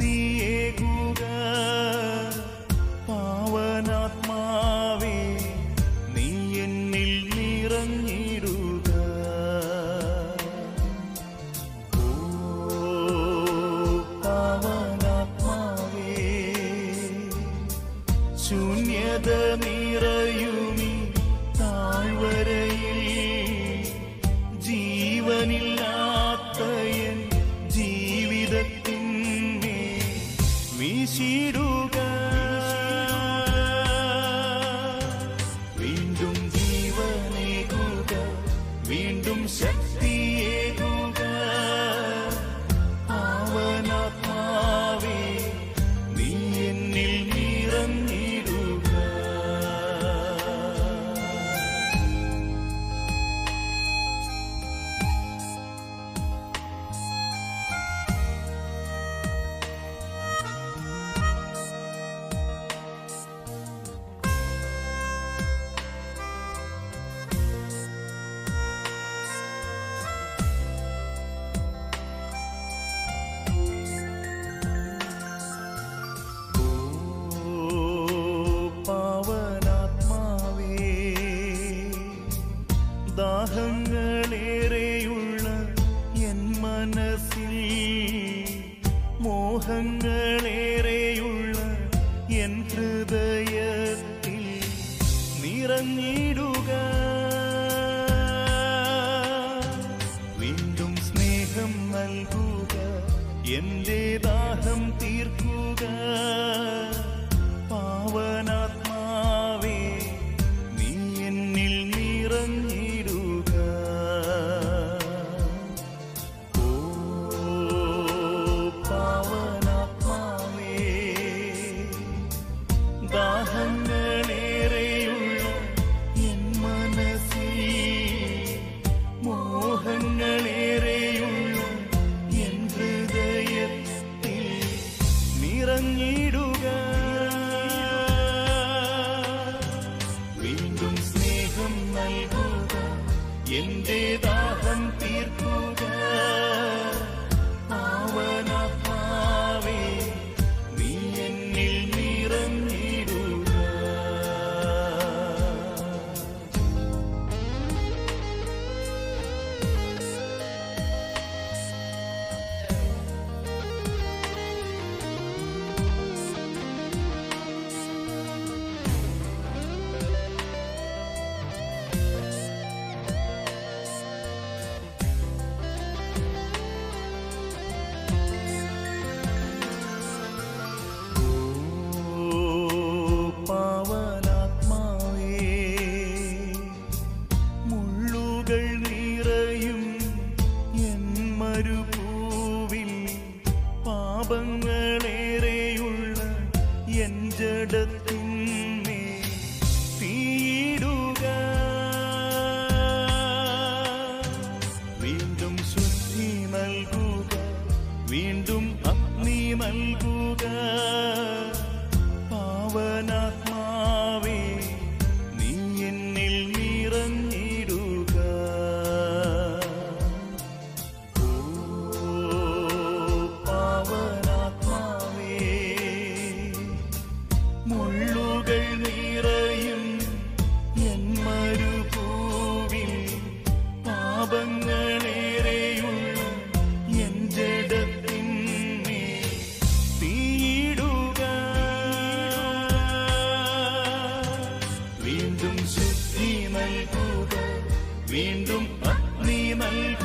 വീണ്ടും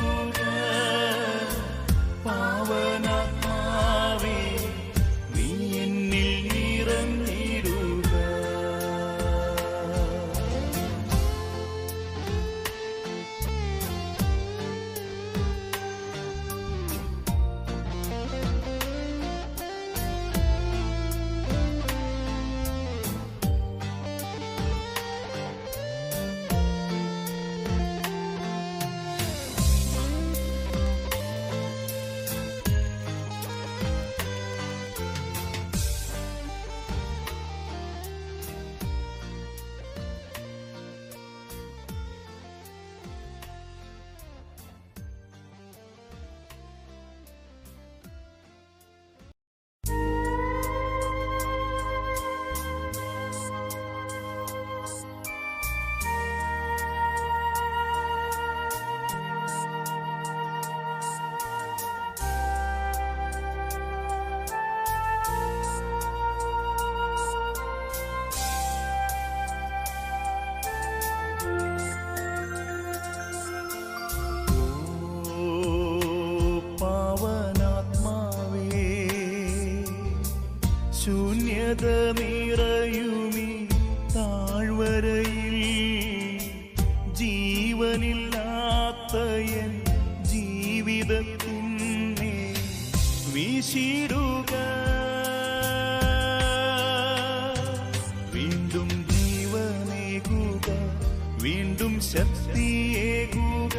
கூட பாவ നിറയുമി താഴ്വരയിൽ. ജീവനില്ലാത്ത എൻ ജീവിതത്തിന്നെ വീശിടുക വീണ്ടും ജീവനേകുക. വീണ്ടും ശക്തിയേകുക.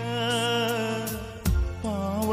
പാവ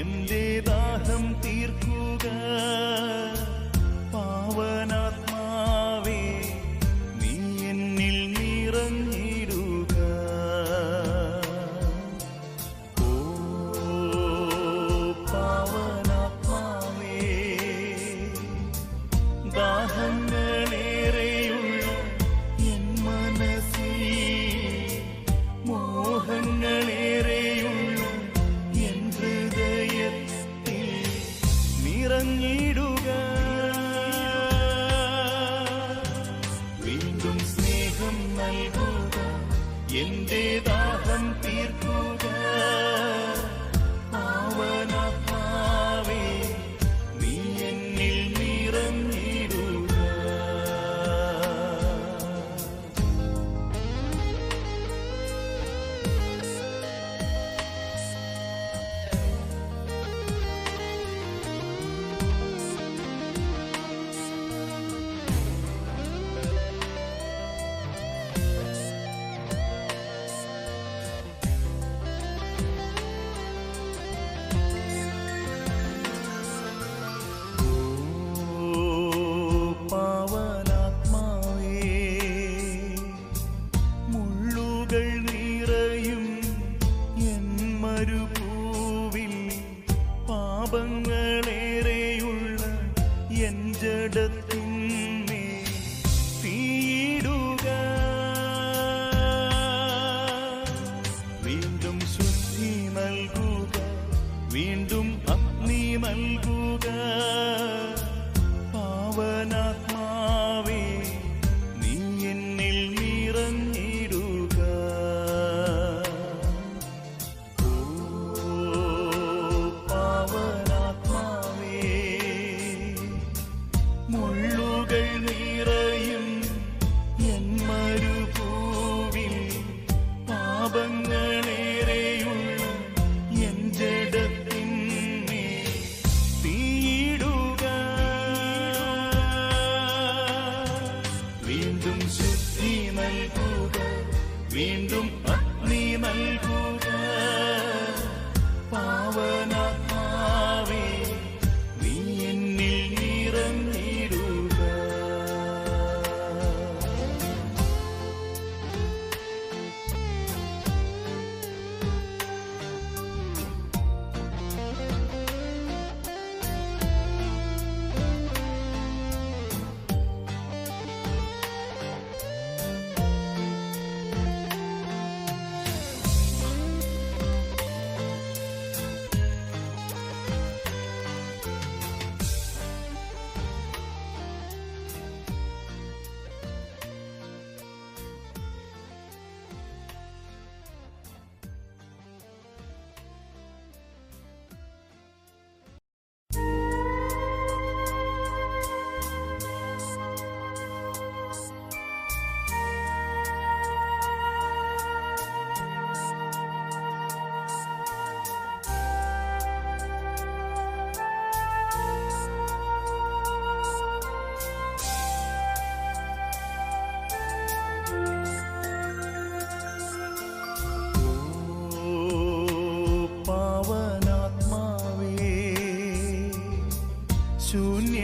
എന്റെ ദാഹം തീർക്കുക.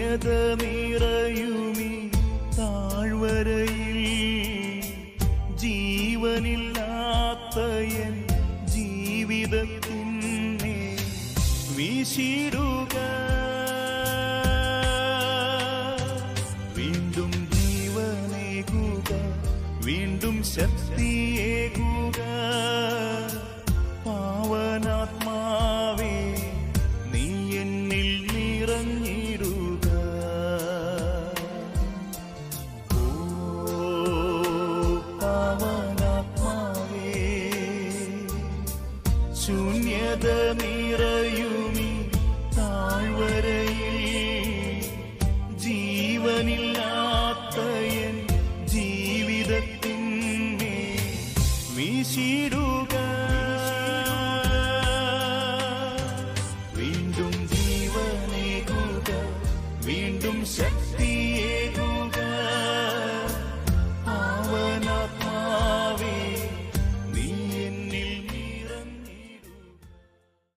ശൂന്യത നിറയുമി താഴ്വരയിൽ. ജീവനില്ലാത്ത എൻ ജീവിതത്തിന്നെ വീശിടുക വീണ്ടും ജീവനേകുക. വീണ്ടും ശക്തിയേകുക ജീവനില്ലാത്ത